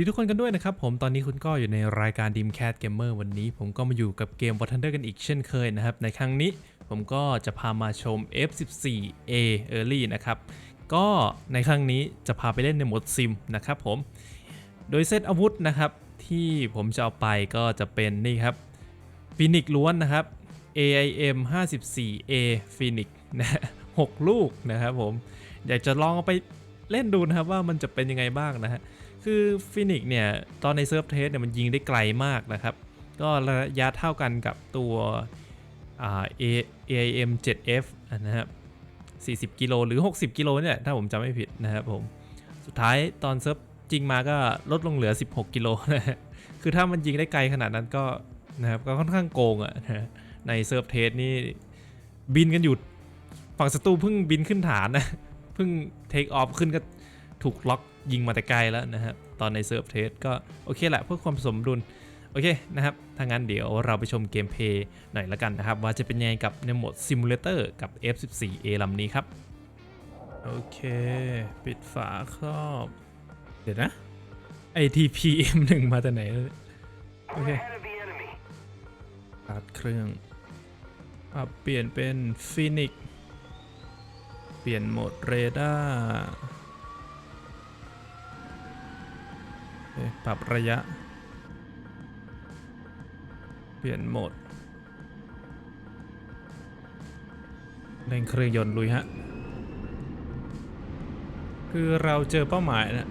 ดีทุกคนกันด้วยนะครับผมตอนนี้คุณก็อยู่ในรายการ Dreamcast Gamer วันนี้ ผมก็มาอยู่กับเกม War Thunder กันอีกเช่นเคยนะครับ ในครั้งนี้ผมก็จะพามาชม F14A Early นะครับ ก็ในครั้งนี้จะพาไปเล่นในโหมดซิมนะครับผม โดยเซตอาวุธนะครับที่ผมจะเอาไปก็จะเป็นนี่ครับฟินิกล้วนนะครับ AIM 54A Phoenix นะฮะหกลูกนะครับผม อยากจะลองเอาไปเล่นดูนะครับว่ามันจะเป็นยังไงบ้างนะฮะ คือฟินิกเนี่ย ตอนในเซิร์ฟเทสเนี่ยมันยิงได้ไกลมากนะครับ ก็ระยะเท่ากันกับตัวอ่า A- AIM 7F อะนะครับ40 กิโลหรือ 60 กิโลเนี่ย ถ้าผมจำไม่ผิดนะครับผม สุดท้ายตอนเซิร์ฟจริงมาก็ลดลงเหลือ 16 กิโลนะคือถ้ามันยิงได้ไกลขนาดนั้นก็นะครับก็ค่อนข้างโกงอะนะฮะในเซิร์ฟเทสนี่บินกันอยู่ฝั่งศัตรูเพิ่งบินขึ้นฐานนะ เพิ่งเทคออฟขึ้นก็ถูกล็อก ยิงมาแต่ไกลแล้วนะครับตอนในเซิร์ฟเทสก็โอเคแหละเพื่อความสมดุลโอเคนะครับถ้างั้นเดี๋ยวเราไปชมเกมเพย์หน่อยละกันนะครับ ว่าจะเป็นยังไงกับในโหมดซิมูเลเตอร์กับ F14A ลำนี้ครับ โอเค ปิดฝาครอบ เดี๋ยวนะ ITPM1 มาแต่ไหน โอเคตัดเครื่องปรับเปลี่ยนเป็นฟินิกเปลี่ยนโหมดเรดาร์โอเค ปรับระยะ เปลี่ยนโหมดเร่งเครื่องยนต์ลุยฮะ คือเราเจอเป้าหมายนะ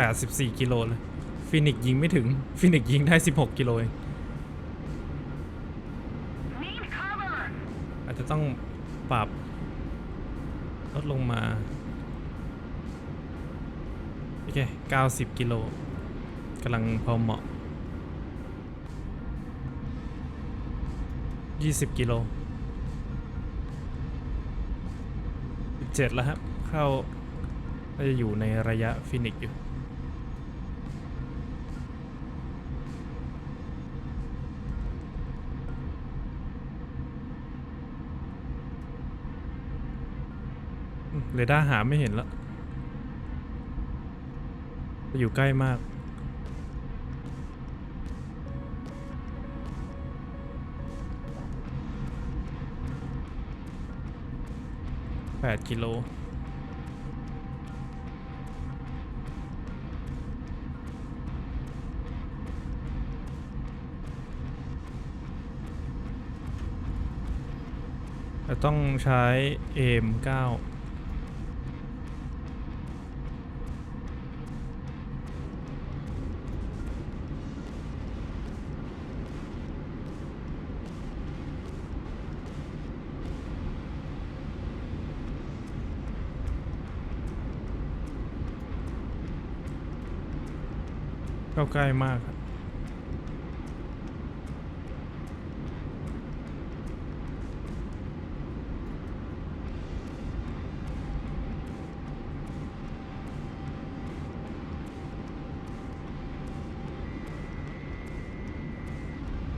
84 กิโลเลย ฟินิกยิงไม่ถึง ฟินิกยิงได้ 16 กิโลเองอาจจะต้องปรับลดลงมา โอเค 90 กิโล กำลังพอเหมาะ 20 กิโล 17 แล้วครับ เข้าก็จะอยู่ในระยะฟินิกอยู่เรดาร์หาไม่เห็นแล้ว อยู่ใกล้มาก 8กิโลจะต้องใช้เอม9 เข้าใกล้มากครับ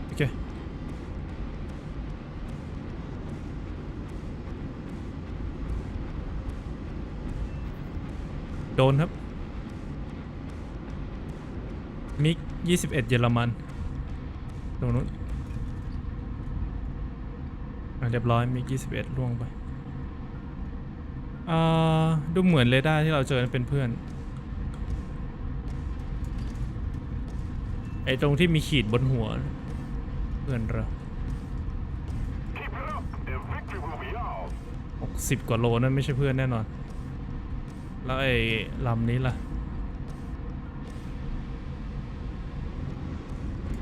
โอเคโดนครับ มิก21เยอรมันตรงนู้นเรียบร้อยมิก21ล่วงไปอ่าดูเหมือนเรดาร์ที่เราเจอนั้นเป็นเพื่อนไอ้ตรงที่มีขีดบนหัว เพื่อนเรา Keep it up, and victory will be ours. 60กว่าโลนั่นไม่ใช่เพื่อนแน่นอน แล้วไอ้ลำนี้ล่ะ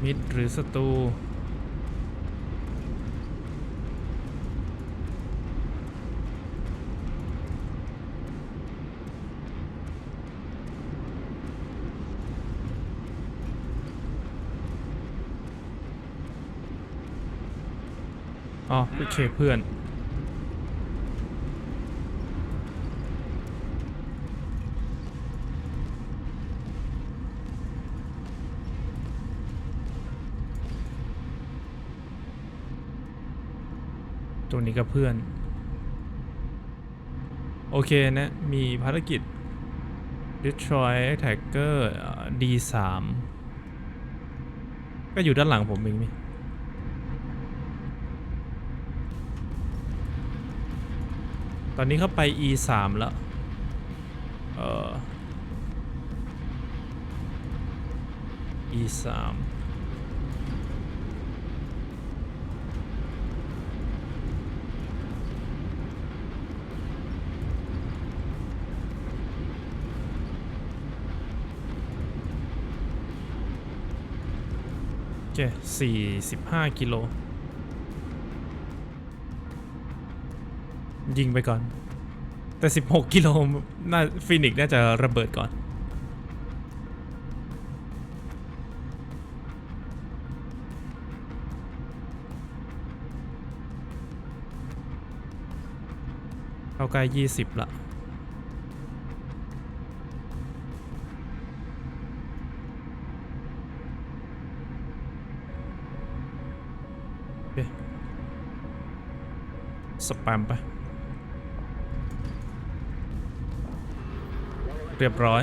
มิตรหรือศัตรูอ๋อไปเคเพื่อน ตัวนี้กับเพื่อน โอเคนะ มีภารกิจ Detroit Attacker D3 ก็อยู่ด้านหลังผมเองนี่ตอนนี้เขาไป E3 แล้ว เออ E3 เคสี่สิบห้ากิโล ยิงไปก่อน แต่ 16 กิโลน่าฟินิกซ์น่าจะระเบิดก่อน เข้าใกล้ 20 ละ สแปมไปเรียบร้อย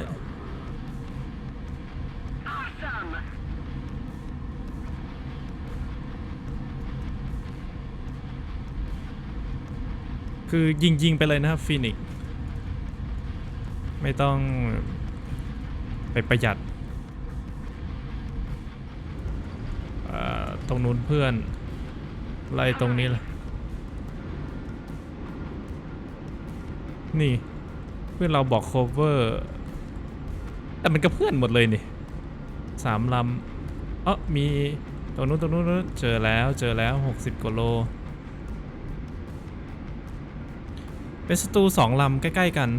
คือยิงยิงๆไปเลยนะครับฟีนิกไม่ต้องไปประหยัดตรงนู้นเพื่อนไล่ตรงนี้เลย นี่เพื่อนเราบอก cover แต่มันก็เพื่อนหมดเลยนี่สามลำเออมีตรงนู้นตรงนู้นเจอแล้วเจอแล้ว 60กว่าโลเป็นสตูสองลำใกล้ ๆ กัน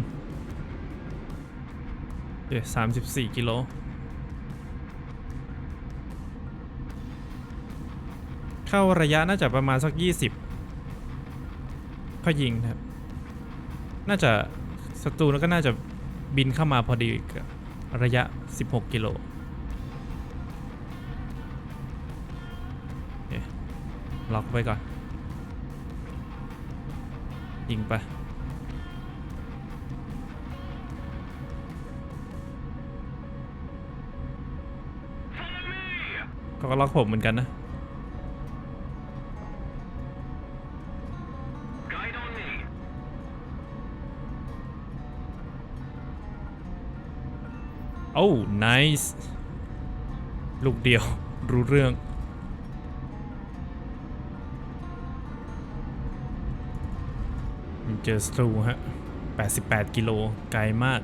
เดี๋ยวสามสิบสี่กิโลเข้าระยะน่าจะประมาณสัก 20 ก็ยิงนะครับ น่าจะสตูแล้วก็น่าจะบินเข้ามาพอดีระยะ 16 กิโลล็อกไว้ก่อน ยิงไป เขาก็ล็อกผมเหมือนกันนะ โอ้ nice ลูกเดียว รู้เรื่อง เจอสตรูฮะ 88 กิโล ไกลมาก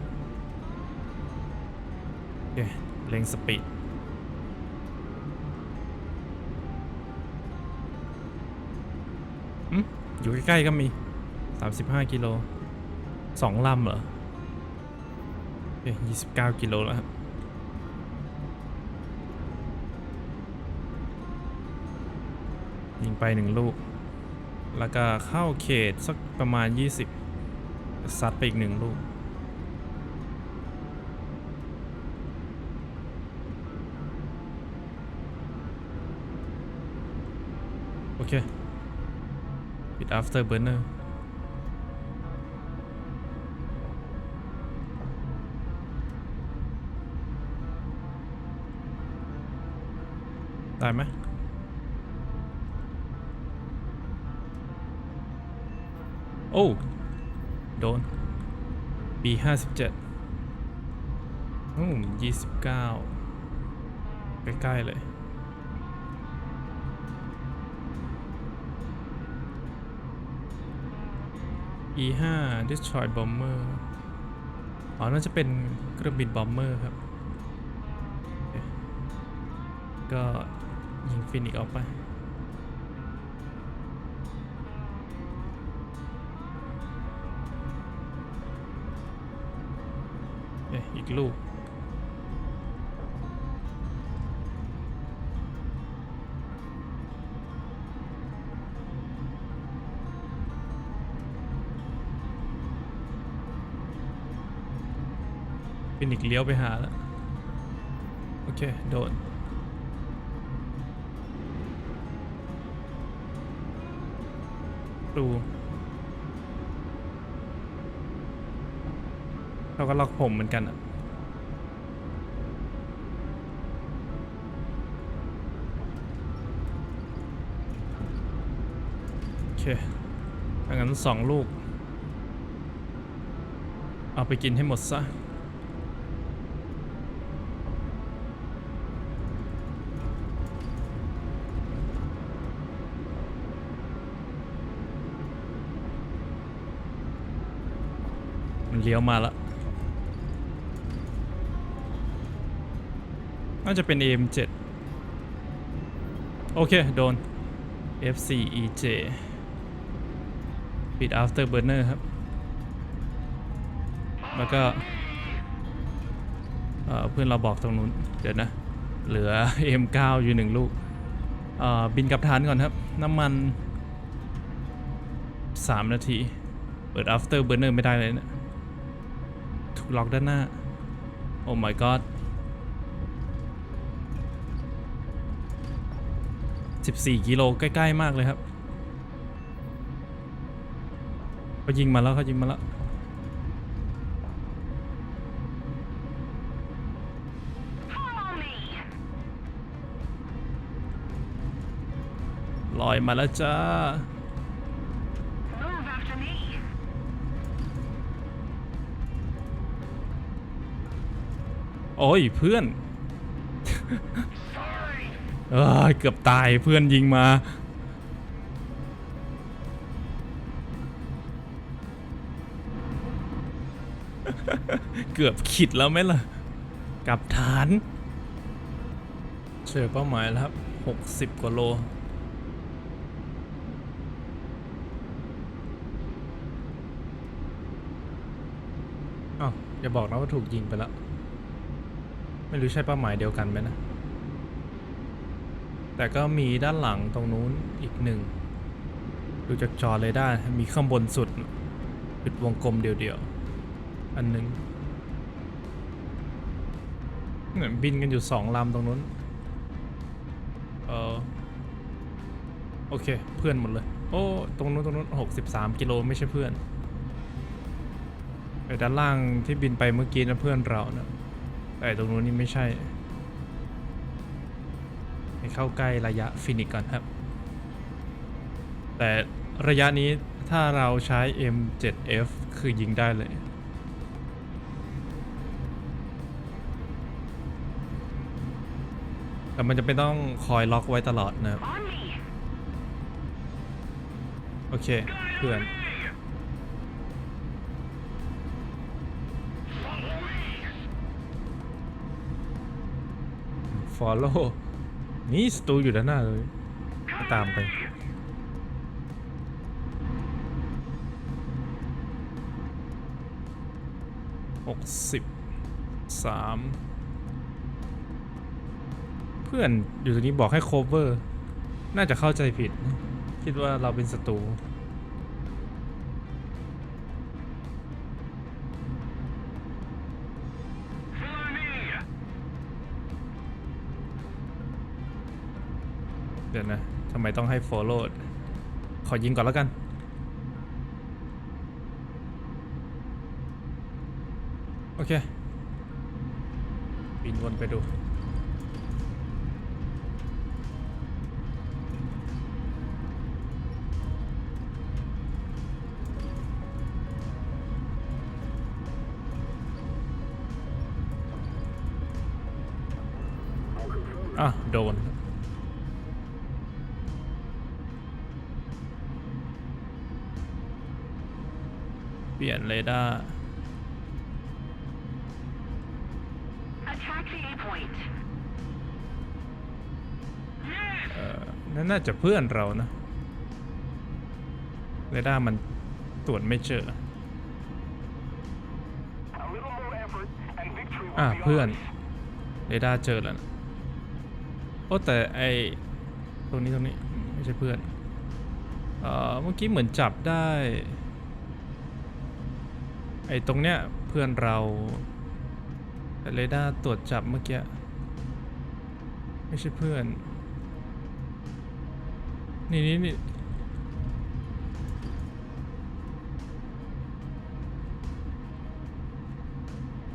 เเร่งสปีดอืมอยู่ใกล้ ๆ ก็มี 35 กิโลสองลำเหรอ โอเค29 กิโลแล้วครับยิงไปหนึ่งลูก แล้วก็เข้าเขตสักประมาณ 20 ซัดไปอีกหนึ่งลูก โอเค ปิด after burner ได้ไหมโอ้โดน B ห้าสิบเจ็ดอืมยี่สิบเก้าใกล้ ๆ เลย E ห้า destroy bomber อ๋อ น่าจะเป็นเครื่องบินบอมเมอร์ครับ ก็ ยิงฟินิกออกไปเอ๊ะอีกลูกฟินิกเลี้ยวไปหาแล้ว โอเค โดน รู เราก็ล็อกผมเหมือนกันอะโอเคงั้นสองลูก เอาไปกินให้หมดซะ ลี้ยวมาล้วน่าจะเป็น AM7 โอเค โดน F4EJ ปิด afterburner ครับ แล้วก็เพื่อนเราบอกตรงนู้น เดี๋ยวนะ เหลือ M9 อยู่หนึ่งลูก บินกับฐานก่อนครับ น้ำมัน 3 นาที เปิด afterburner ไม่ได้เลยนะ ล็อกด้านหน้า โอ้ my god 14กิโลใกล้ ๆ มากเลยครับเขายิงมาแล้วเขายิงมาแล้วลอยมาแล้วจ้า โอ้ยเพื่อนเอ้ยเกือบตายเพื่อนยิงมา เกือบขิดแล้วไหมล่ะ กับฐาน เจอเป้าหมายแล้วครับ60กว่าโล อ้าวอย่าบอกนะว่าถูกยิงไปแล้ว ไม่รู้ใช่เป้าหมายเดียวกันไหมนะ แต่ก็มีด้านหลังตรงนู้นอีกหนึ่ง ดูจากจอเลยได้มีข้างบนสุดจุดวงกลมเดียวๆ อันหนึ่งเหมือนบินกันอยู่สองลำตรงนู้น เออโอเค เพื่อนหมดเลย โอ้ ตรงนู้นตรงนู้นหกสิบสามกิโลไม่ใช่เพื่อนแต่ด้านล่างที่บินไปเมื่อกี้นะเพื่อนเรานะ แต่ตรงนู้นนี่ไม่ใช่ให้เข้าใกล้ระยะฟินิกก่อนครับ แต่ระยะนี้ถ้าเราใช้ M7F คือยิงได้เลยแต่มันจะไม่ต้องคอยล็อกไว้ตลอดนะครับ โอเค เพื่อน follow นี่สตูอยู่ด้านหน้าเลย ตามไป หกสิบสามเพื่อนอยู่ตรงนี้บอกให้ cover น่าจะเข้าใจผิด คิดว่าเราเป็นศัตรู เดี๋ยวนะทำไมต้องให้ follow ขอยิงก่อนแล้วกัน โอเคบินวนไปดู อะ โดน ปลี่ยนเรดาร์ Attack the A point. เอ่อนั่นน่าจะเพื่อนเรานะเรดาร์มันตรวจไม่เจอ A little more effort and victory will อะ be เพื่อน ours. เรดาร์เจอแล้วนะโอ้แต่ไอตรงนี้ตรงนี้ไม่ใช่เพื่อนเอ่อเมื่อกี้เหมือนจับได้ ไอ้ตรงเนี้ยเพื่อนเราแต่เรดาร์ตรวจจับเมื่อกี้ ไม่ใช่เพื่อน นี่นี่นี่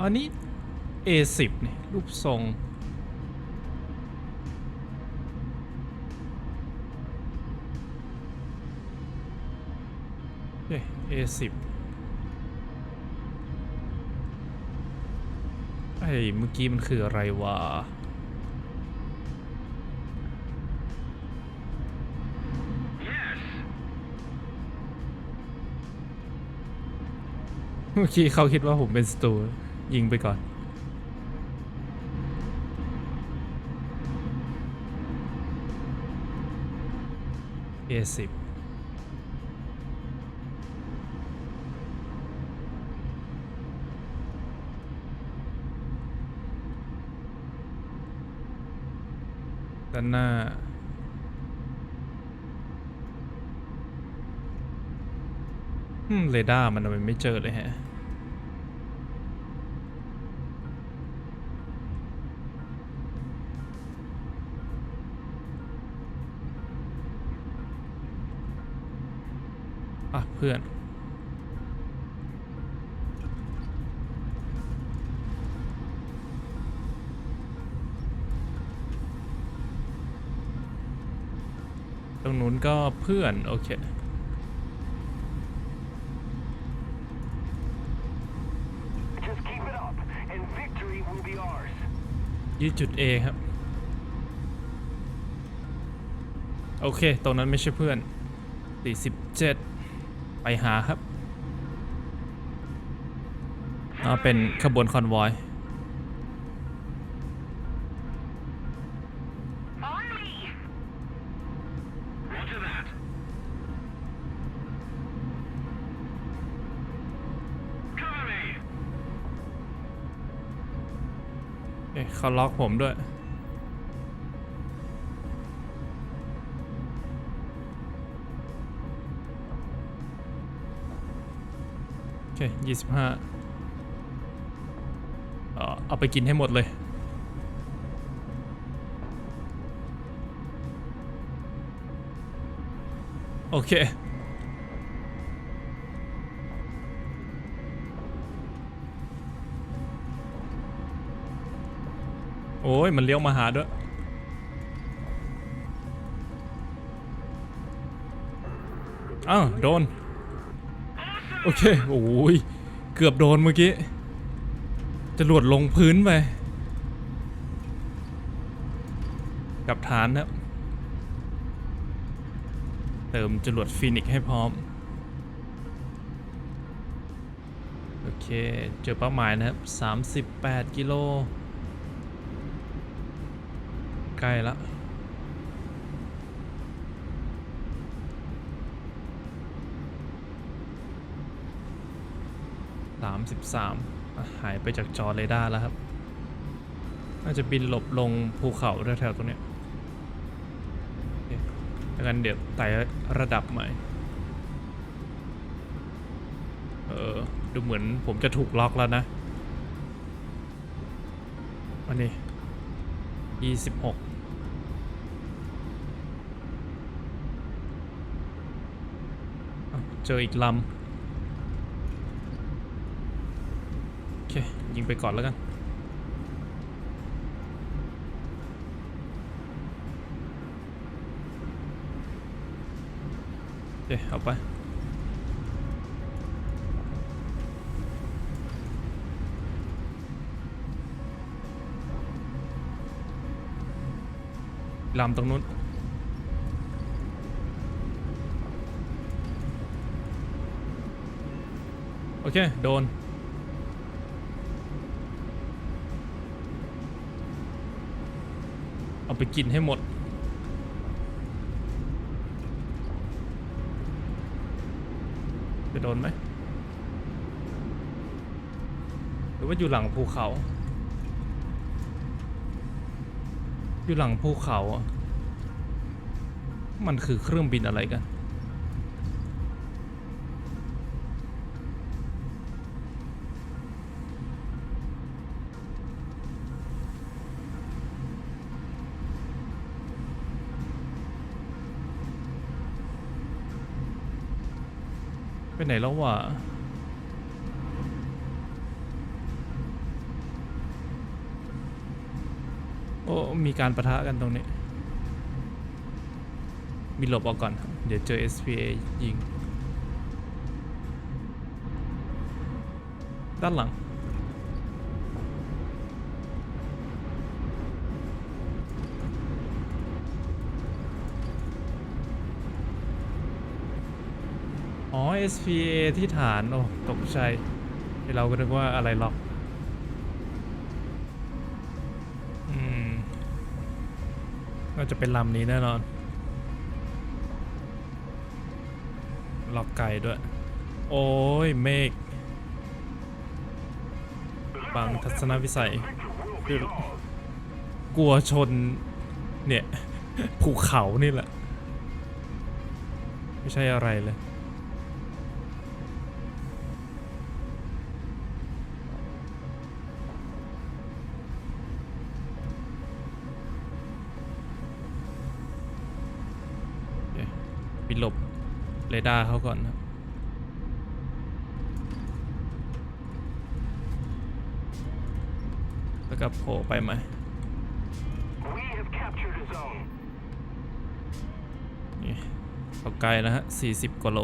อันนี้ A10 นี่รูปทรงอเฮ้ A10 ไอ้เมื่อกี้มันคืออะไรวะ Yes. เมื่อกี้เขาคิดว่าผมเป็นสตูยิงไปก่อน A10 ด้านหน้า อืม เรดาร์มันทำไมไม่เจอเลยฮะ อะ เพื่อน ตรงนู้นก็เพื่อน โอเค Just keep it up, and victory will be ours. ยืดจุด A ครับ โอเค ตรงนั้นไม่ใช่เพื่อน 47 ไปหาครับอ่าเป็นขบวนคอนวอย เขาล็อกผมด้วย โอเคยี่สิบห้าเอาไปกินให้หมดเลยโอเค อ้ยมันเลี้ยวมาหาด้วย อ้าวโดน โอเค โอ้ย เกือบโดนเมื่อกี้จะหลวดลงพื้นไปกลับฐานนะครับเติมจรวดฟีนิกให้พร้อม โอเค เจอเป้าหมายนะครับ 38 กิโล ใกล้ละสามสิบสามหายไปจากจอเรดาร์แล้วครับน่าจะบินหลบลงภูเขาแถวๆตรงเนี้ยโอเคดังนั้นเดี๋ยวไต่ระดับใหม่ เออ ดูเหมือนผมจะถูกล็อกแล้วนะ อันนี้ยี่สิบหก เจออีกลำ โอเค ยิงไปก่อนแล้วกัน โอเค เอาไปลำตรงนู้น โอเค โดน เอาไปกินให้หมด จะโดนไหม หรือว่าอยู่หลังภูเขา อยู่หลังภูเขาอะมันคือเครื่องบินอะไรกัน ไหนแล้ววะโอ้มีการประทะกันตรงนี้ มีหลบออกก่อน เดี๋ยวเจอ SPA ยิง ด้านหลัง อ๋อ SPA ที่ฐาน โอ้ ตกใจเราก็นึกว่าอะไรหรอกอืมน่าจะเป็นลำนี้แน่นอน ล็อกไก่ด้วย โอ้ย เมฆบังทัศนวิสัยคือกลัวชน เนี่ย ภูเขานี่แหละ ไม่ใช่อะไรเลย เรดาร์เขาก่อนครับแล้วก็โผล่ไปไหมนี่เขาไกลนะฮะ 40 กว่าโล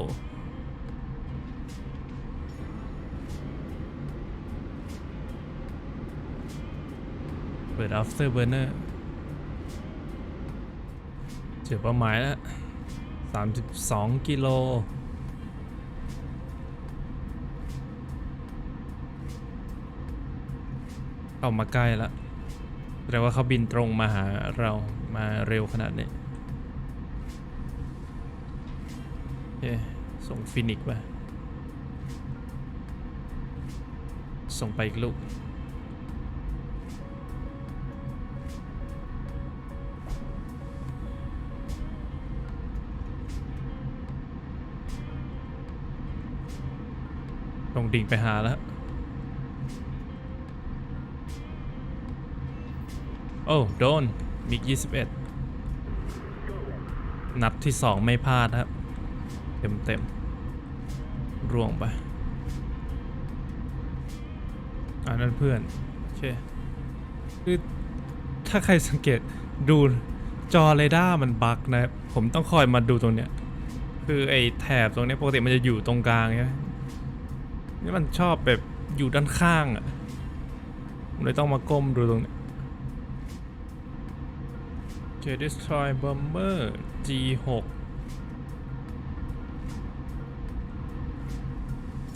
เปิด after burner เจอเป้าหมายแล้ว 32 กิโล เข้ามาใกล้แล้วแสดงว่าเขาบินตรงมาหาเรามาเร็วขนาดนี้โอเคส่งฟินิกซ์ไปส่งไปอีกลูก ต้องดิ่งไปหาแล้ว โอ้ โดน มิก 21 นัดที่2ไม่พลาดครับ เต็มเต็มๆร่วงไปอันนั้นเพื่อน โอเค คือ ถ้าใครสังเกตดูจอเรดาร์มันบั๊กนะครับผมต้องคอยมาดูตรงเนี้ย คือไอ้แถบตรงนี้ปกติมันจะอยู่ตรงกลางใช่ไหม นี่มันชอบแบบอยู่ด้านข้างอะผมเลยต้องมาก้มดูตรงนี้ยโอเค destroy bomber G6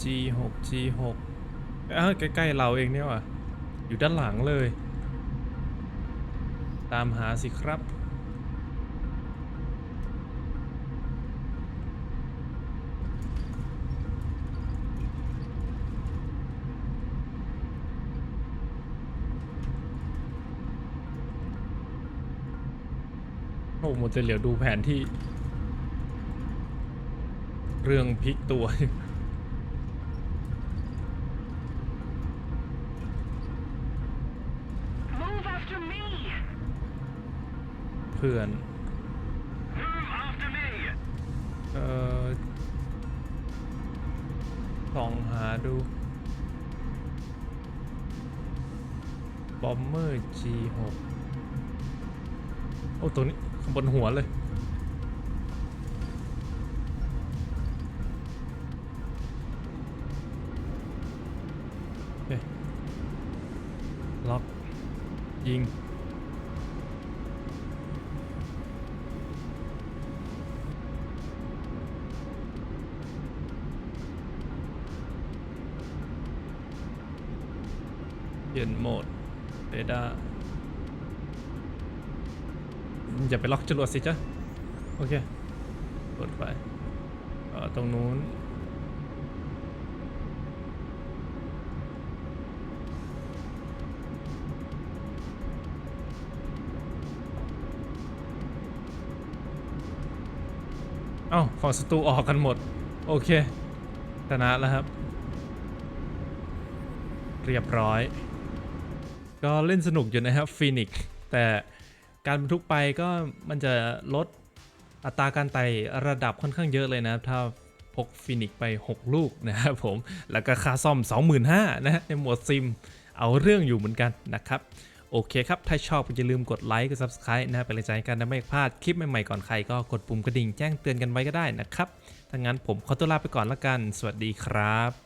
G6 G6 เอ้าใกล้ๆเราเองเนี่ยว่ะ อยู่ด้านหลังเลย ตามหาสิครับ โอ้หมดแต่เหลียวดูแผนที่ เรื่องพลิกตัว Move after me! เพื่อน Move after me. เอ่อส่องหาดูบอมเมอร์ G6 โอ้ ตัวนี้ข้าง บนหัวเลย ไปล็อกจรวดสิจ๊ะโอเคกดไปเออตรงนู้นเอ้าฝั่งศัตรูออกกันหมด โอเคชนะแล้วครับ เรียบร้อย ก็เล่นสนุกอยู่นะครับฟีนิกแต่ การบรรทุกไปก็มันจะลดอัตราการไต่ระดับค่อนข้างเยอะเลยนะครับ ถ้าพกฟีนิกไป 6 ลูกนะครับผม แล้วก็ค่าซ่อม 25,000นะฮะในหมวดซิม เอาเรื่องอยู่เหมือนกันนะครับ โอเคครับ ถ้าชอบก็อย่าลืมกดไลค์กด Subscribe นะเป็นกำลังใจกันนะไม่พลาดคลิปใหม่ๆก่อนใครก็กดปุ่มกระดิ่งแจ้งเตือนกันไว้ก็ได้นะครับถ้างั้นผมขอตัวลาไปก่อนละกัน สวัสดีครับ